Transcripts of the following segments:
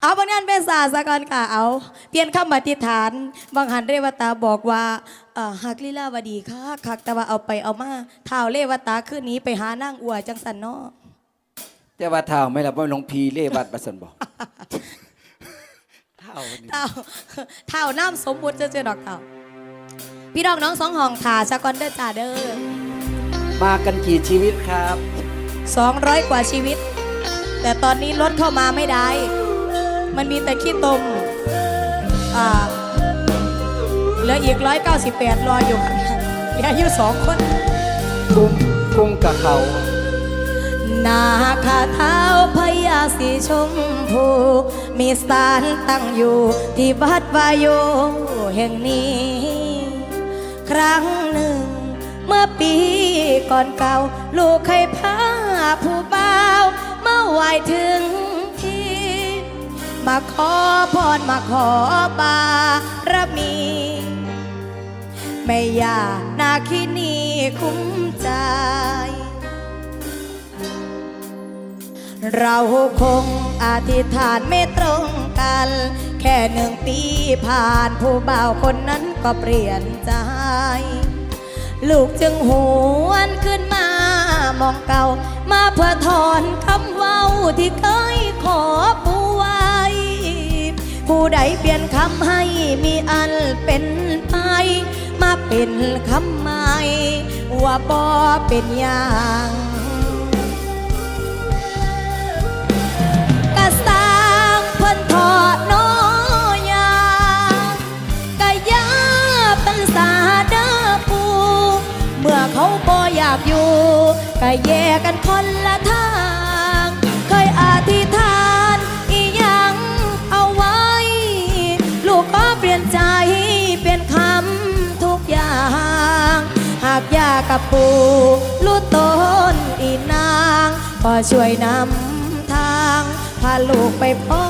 เอาบางนั้นเป็นศาสตร์ซะก่อนค่ะเอาเปลี่ยนคำอธิษฐาน บางหันเรวตาบอกว่าเอ่อฮักลีลาวดีค่ะคักแต่ว่าเอาไปเอามาเท้าวเรวตาขึ้นนี้ไปหานั่งอัวจังสันเนาะแต่ว่าเท้าไม่รับว่าหลวงพีเล่บัดบัสันบอกเท้านี่เท้าเท้าน้ำสมบูรณ์จะเจอดอกเท้าพี่น้องน้องสองห้องถ่าสะก่อนเด้อจ่าเด้อมากันกี่ชีวิตครับสองร้อยกว่าชีวิต แต่ตอนนี้รถเข้ามาไม่ได้ มันมีแต่ขี้ตมอ่าเหลืออีกร้อยเก้าสิบแปดรออยู่ค่ะเหลืออยู่สองคนกุ้งกุ้งกับเขานาคาเท้าพญาสีชมพู มีสารตั้งอยู่ ที่วัดวายโยแห่งนี้ ครั้งหนึ่ง เมื่อปีก่อนเก่า ลูกเคยพาผู้บ่าวมาไหวถึงที่ มาขอพรมาขอบารมีไม่อยากนาคินีคุ้มใจ เราคงอธิษฐานไม่ตรงกัน แค่หนึ่งปีผ่านผู้บ่าวคนนั้นก็เปลี่ยนใจ ลูกจึงหวนขึ้นมามองเก่า มาเพื่อถอนคำเว้าที่เคยขอป ผู้ใดเปลี่ยนคำให้มีอันเป็นไปมาเป็นคำใหม่ว่าบ่เป็นอย่างกะสร้างเพิ่นทอดน้อยากะยาเป็นสาเด้อปูเมื่อเขาบ่อยากอยู่ก็แยกกันคนละทาง เคยอธิษฐาน ปูรู้ตนอีนางก็ช่วยนำทาง พาลูกไปพ่อ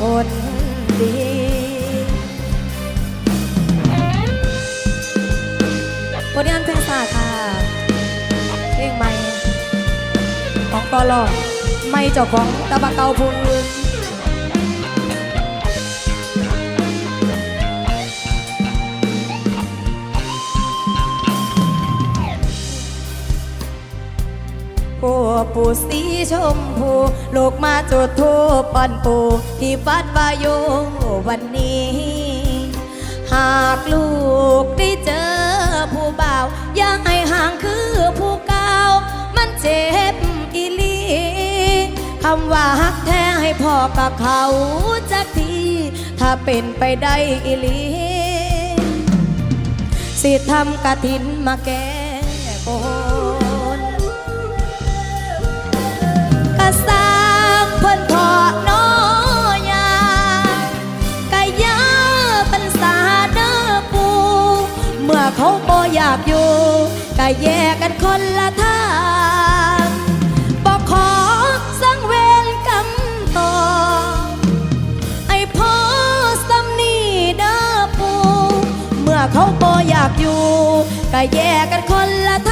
คนดีผลงานเพลงศาสตร์ค่ะเพลงใหม่ของกอลอไม่เจ้าของตะบะเกาพูน ผู้สีชมพูลูกมาจุดทูปปอนปูที่วัดวาโยวันนี้ หากลูกได้เจอผู้บ่าวอย่าให้ห่างคือผู้เก่ามันเจ็บอีลีคำว่าฮักแท้ให้พ่อกับเขาจักทีถ้าเป็นไปได้อีลีสิทำกะถินมาแก้ สร้างเพิ่นทอน้อยากะยาเป็นสาเด้อปู เมื่อเขาบ่อยากอยู่กะแยกกันคนละทางบอกขอสังเวรกำต่อ ไอพ่อสำนีเด้อปู เมื่อเขาบ่อยากอยู่ก็แยกกันคนละทาง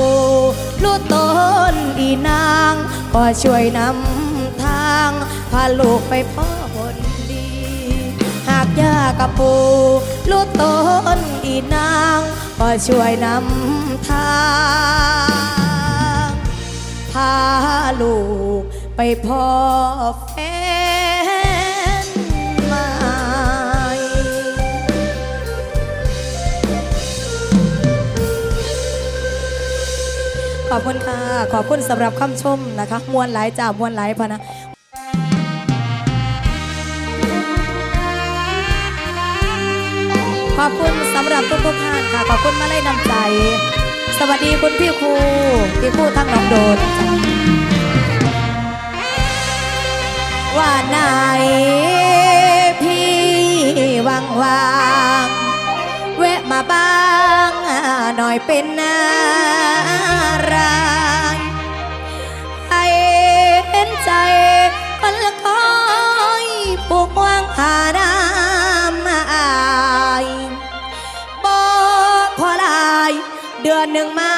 ากกับปูรู้นอีนาง ก็ช่วยนำทาง พาลูกไปพ่อคนดี หากยากกับปูรู้ตนอีนาง ก็ช่วยนำทาง พาลูกไปพ่อ อบคุณค่ะ ขอบคุณสำหรับคำชมนะคะ มวลหลายจ่ามวลหลายพนะขอบคุณสำหรับทุกทุกท่านค่ะ ขอบคุณมาเลยนำใจ สวัสดีคุณพี่ครูพี่ครูทั้งน้องโดดว่าไหนพี่ว่างวางแวะมาบ้าง หน่อยเป็นนารายให้เห็นใจคนละคอยปลูกวางหาน้ำมาอายบอกพอได้เดือนหนึ่งมา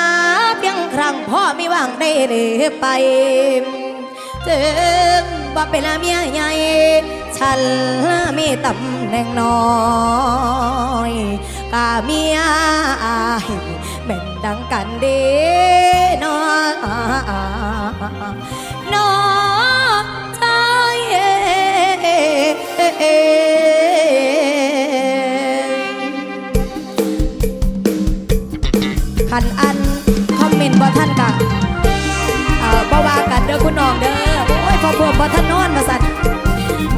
เพียงครั้งพ่อไม่ว่างได้เลยไปถึงบ่กเป็นเมียใหญ่ฉันมีตำแหน่งน้อย กาเมียอายแม่นดังกันเด้นอนอกใจขันอันคอมเมนต์บ่ท่านกัะเอ่อบ่าวากันเด้อคุณน้องเด้อ โอ้ยพอพวกบ่ท่านนอนมาสั่น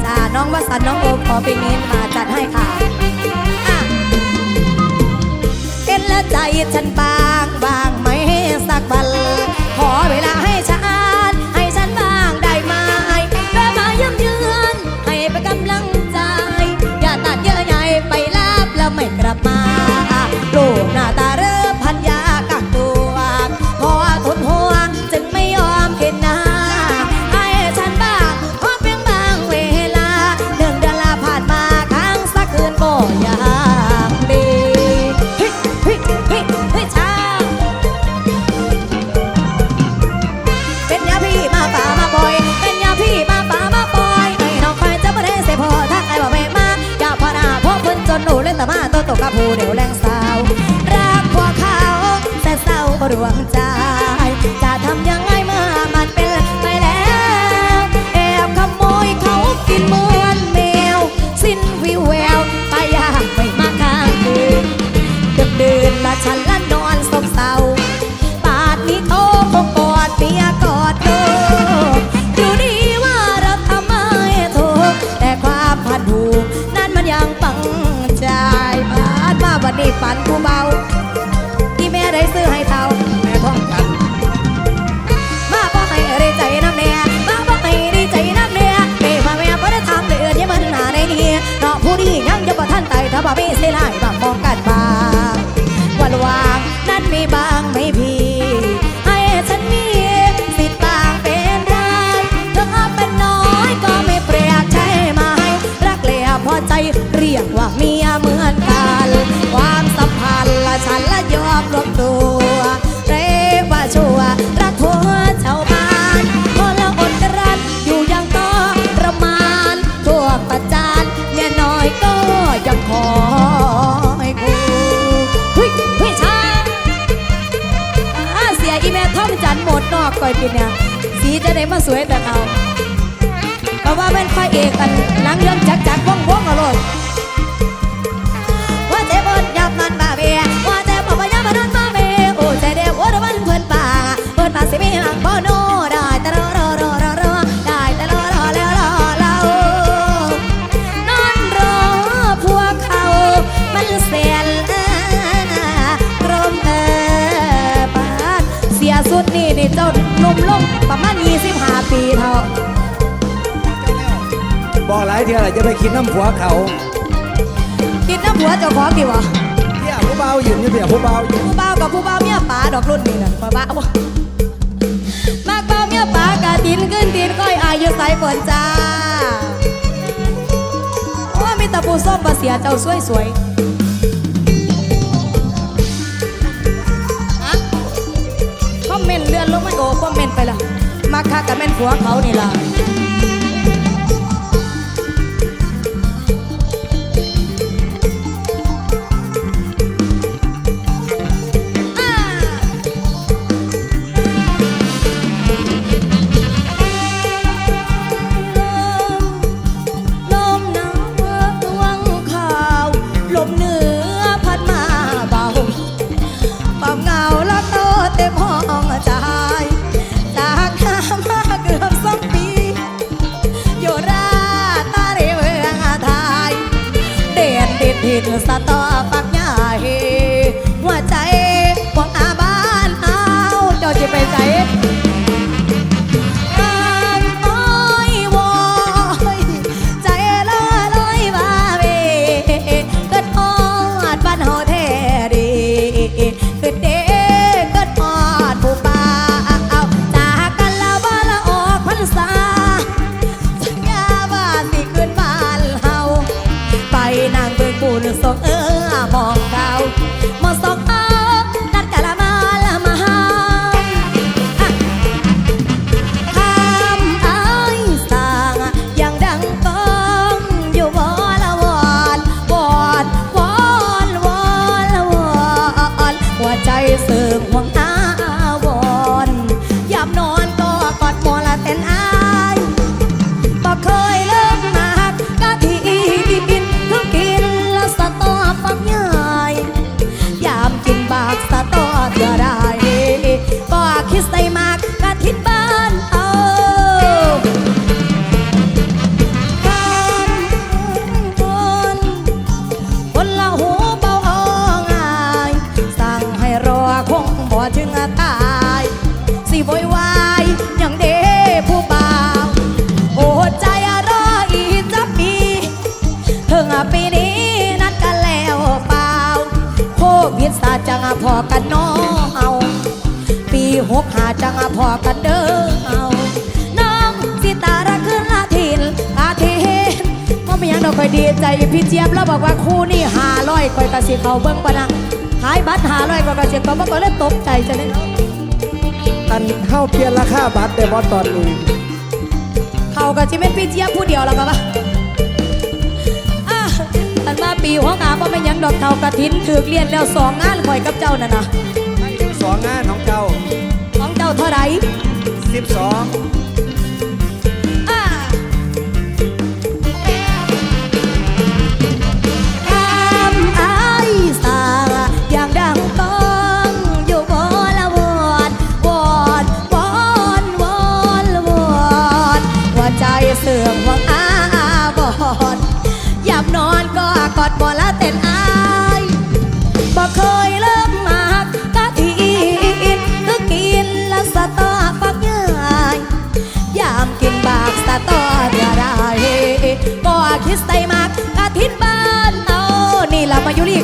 จ้าน้องว่าสันน้องโอ้ขอไปนินมาจัดให้ค่ะ แล้วใจฉันบางบางไม่สักวัน ขอเวลาให้ อยติดเนี่ยสีจะได้มาสวยแต่เอาเพราะว่าเป็นไฟเอกกันหลังเรื่องจักจักว่องว่องอร่อยว่าเจ็บบนยับมันบาเบียว่าเจ็บบ่ไปยับมันนอนมาเบียโอ้ใจเดียวว่าเดี๋วันเพื่อนป่าเพื่อนป่าสิมีหางบ่โน บอกหลายเทียอะไรจะไปคิดน้ำผัวเขาคิดน้ำผัวเจ้าขอกี่วะเนี่ยผู้เบาอยู่นี่เที่ยผู้เบาอยู่ผู้เบากับผู้เบาเมียป๋าดอกรุ่นนี่นะป้าป้าวมากเบาเมียป๋ากะตินขึ้นตินก้อยอายุใสฝนจ้าว่ามีตะปูส้มมาเสียเจ้าสวยสวยคอมเมนต์เลื่อนลงไม่โอ้คอมเมนต์ไปละมาค่ากับแม่นผัวเขานี่ละ คอยดีใจพี่เจี๊ยบแล้วบอกว่าคู่นี่หาร้อยคอยกระสิเขาเบิ้งปะนะขายบัตรหาร้อยกว่ากระสิเขาเบิ้งก็เลยตกใจจะได้เนาะอันเข้าเปลี่ยนราคาบัตรแต่ว่าตอนนี้เขาก็จะเป็นพี่เจี๊ยบผู้เดียวแล้วก็ปะอะอันมาปีหัวงาเพราะไม่ยังดอกเทากระถินถือเรียนแล้วสองงานคอยกับเจ้านั่นนะสองงานของเจ้าของเจ้าเท่าไหร่12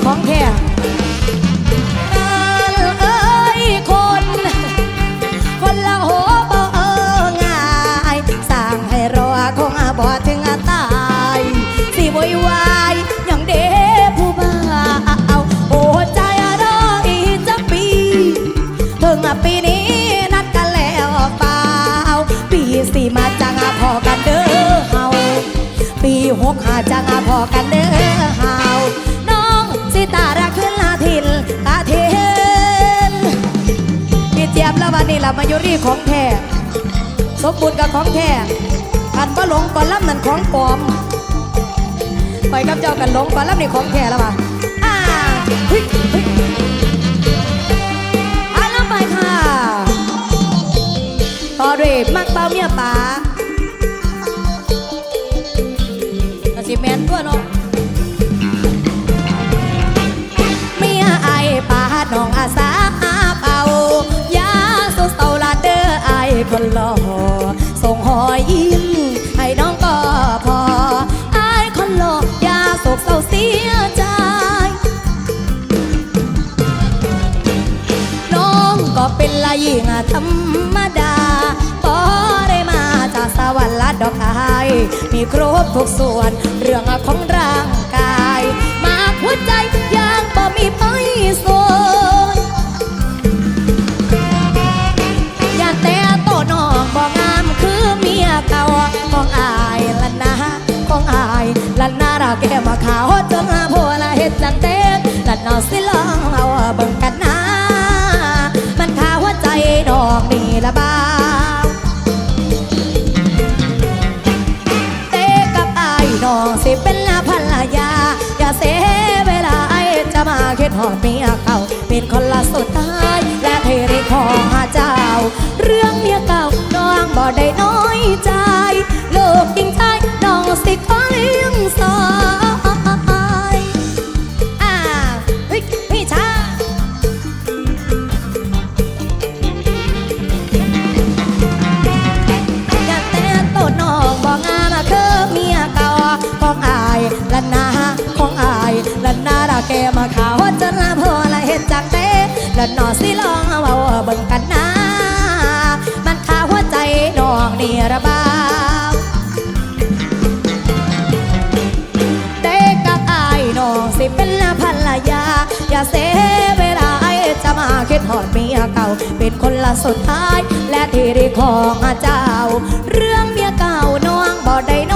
ของแท้เอ้ยคน คนละโหบ่เออง่ายสร้างให้รอคงบ่ถึงตาย สิโวยวายอย่างเด้ผู้บ่าวโอ้ใจรออีกจะปีถึงปีนี้นัดกันแล้วเปล่าปีสี่มาจังพอกันเด้อเฮาปีหกหาจังพอกันเด้อเฮา ล้ววันนี้เรามายุรีของแท้สมบูรณ์กับของแท้กันบ่หลงก่อนล่ำนั่นของปลอมไปกับเจ้ากันหลงก่อนล่ำนี่ของแท้แล้วว่ะอ่าฮ้ยเฮ้ยอ่าล้วไปค่ะต่อด้วยมักเป้าเมียป๋ากระสิแมนตัวเนาะ มีครบทุกส่วนเรื่องของร่างกาย มาหัวใจยังบ่มีไผโซนอย่าแต่โตน้องบ่งามคือเมียเก่าของอายละนะของอายละนาเราแก้มาขาวจนโพละเฮ็ดจังเต้นละนอสิลองเอาเบิ่งกัน อดเมียเก่า เป็นคนละสุดท้ายและเทรีขอหาเจ้า เรื่องเมียเก่าน้องบ่ได้น้อยใจ ของอายละนาละแกมาขาวจนละพอละเห็นจากเต้ละนอสิลองเอาเบิ่งกันนะมันขาหัวใจน้องนี่ระบาเด็กกับอายน้องสิเป็นละภรรยา อย่าเสียเวลาไอจะมาคิดหอดเมียเก่า เป็นคนละสุดท้าย และที่รีของเจ้า เรื่องเมียเก่าน้องบ่ได้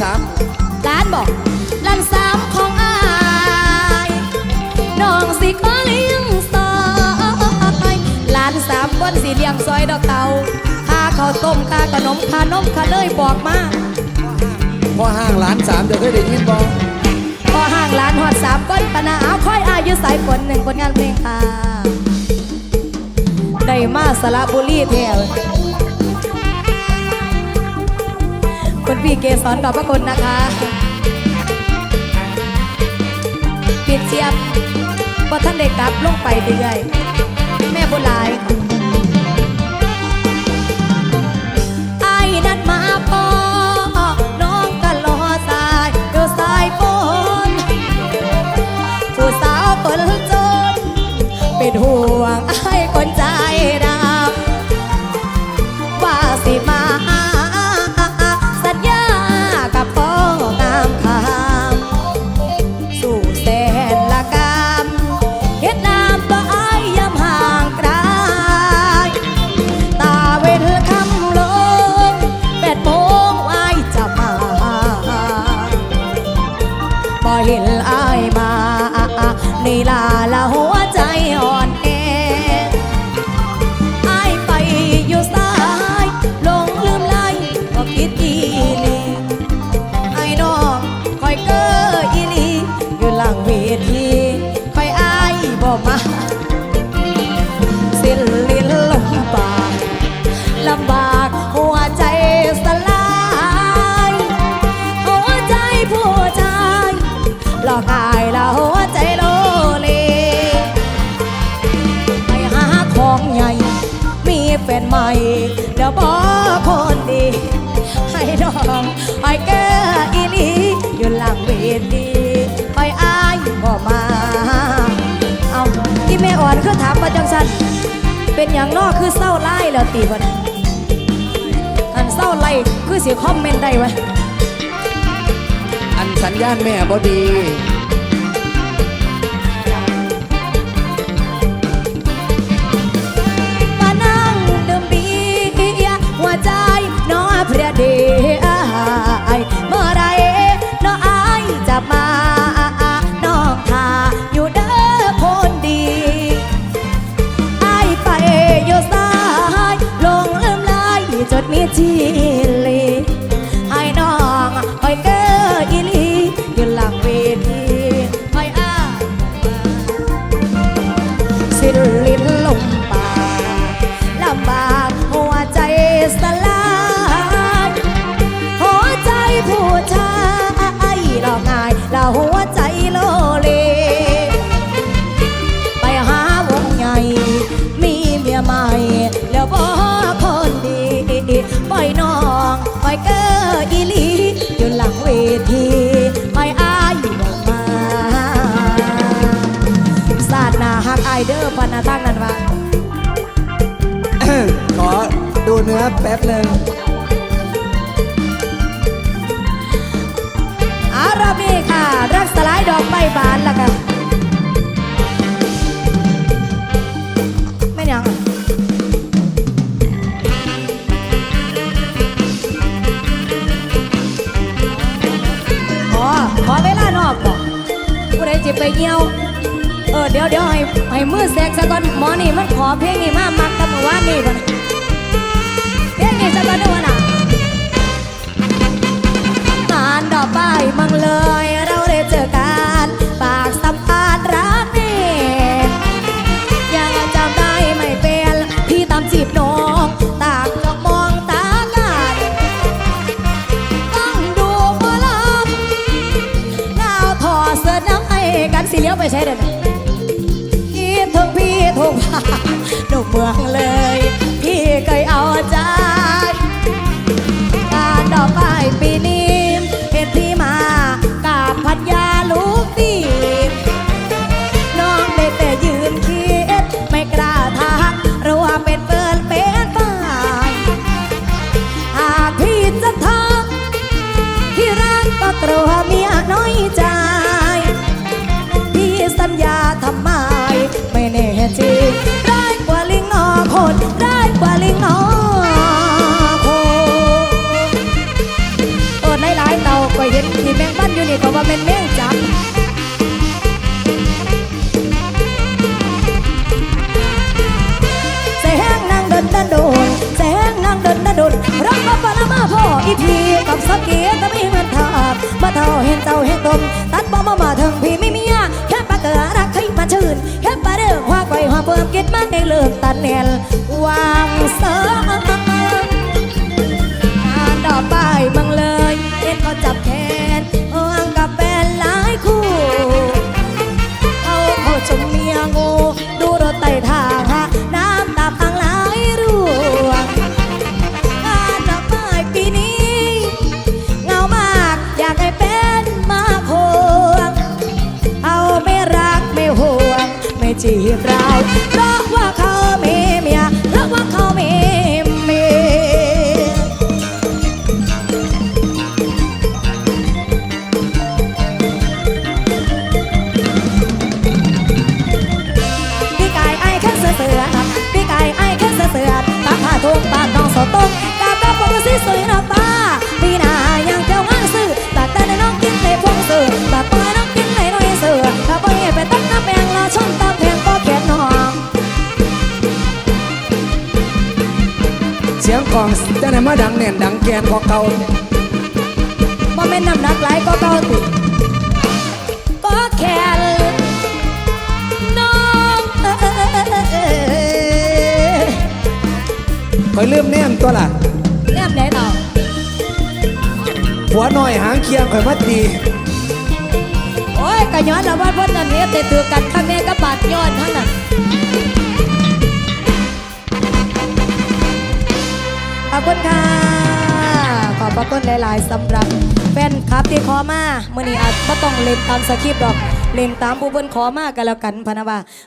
สามล้านบอกล้านสามของอายน้องสิขอเลี้ยงซอยล้านสามคนสิเลี้ยงซอยดอกเตาค่าข้าวต้มค่าขนมค่านมค่าเลยบอกมาพอห้างล้านสามเดี๋ยวเคยได้ยินบอพอห่างล้านหอดสามก้นปะนาเอาค่อยอายุสายฝนหนึ่งผลงานเพลงค่ะได้มาสระบุรีแถว คุณพี่เกสรขอบพระคุณนะคะ ปิดเสียบพอท่านเด็กกลับลงไปเรื่อยแม่บุหลายไอ้นั่นมาพอา นเป็นอย่างนอกคือเศร้าไล่แล้วตีวันอันเศร้าไล่คือเสียคอมเมนต์ได้ไว้อันสัญญาณแม่บอดี วันนาตั้งนั้นว่าขอดูเนื้อแป๊บหนึ่ง แสกซะก่อนหมอนี่มันขอเพลงนี้มามักกับเมื่านี่ก่อนเพลงนี้ซะก่อนด้วยนะงานดอกไม้มังเลยเราได้เจอกันปากสัมภาษณ์รักนี่ยังจำได้ไม่เป็นพี่ตามจีบน้องตางจ้องมองตากันต้องดูหมอลำหนาวถอดเสื้อน้ำให้กันสิเลี้ยวไปใช้เด็ด ถึงพี่ทุกวันหนุ่มเมืองเลย ริงได้กว่าลิงนอคนได้กว่าลิงนอคนเออหลายๆเต่าก็เห็นที่แมงบ้านอยู่นี่ก็ว่าเป็นแมงจับแสงนางเดินดันโดนแสงนางเดินดันโดนรักมาปานามาพ่ออีพีกับสักเกียก็ไม่เหมือนทาบมาเท่าเห็นเจ้าเห็นตมตัดบ่มามาถึงพี่ ควร์มคิดมาให้เลิกตัดแนนวางเสริมงานดอกป้บังเลยเอ็นก็จับแสียงกลองจะไหนมาดังแน่นดังแกนกว่าเก่าบ่แม่นน้ำหนักหลายก็เก่าติก็แค่น้องเอ้ยคอยลืมแนมตัวล่ะแนบไหนต่อหัวหน่อยหางเคียงคอยมาตีโอ้ยกะย้อนแล้วว่าเพิ่นนั่นเฮ็ดแต่ถือกันข้างแม่กับบาดย้อนทั้งนั้น อบคุณค่ะ ขอบพระคุณหลาย ๆสำหรับแฟนคลับที่ขอมาเมื่อนี้อาจบ่ต้องเล่นตามสคริปต์ดอก เล่นตามผู้เพิ่นขอมากันแล้วกันพะนะว่า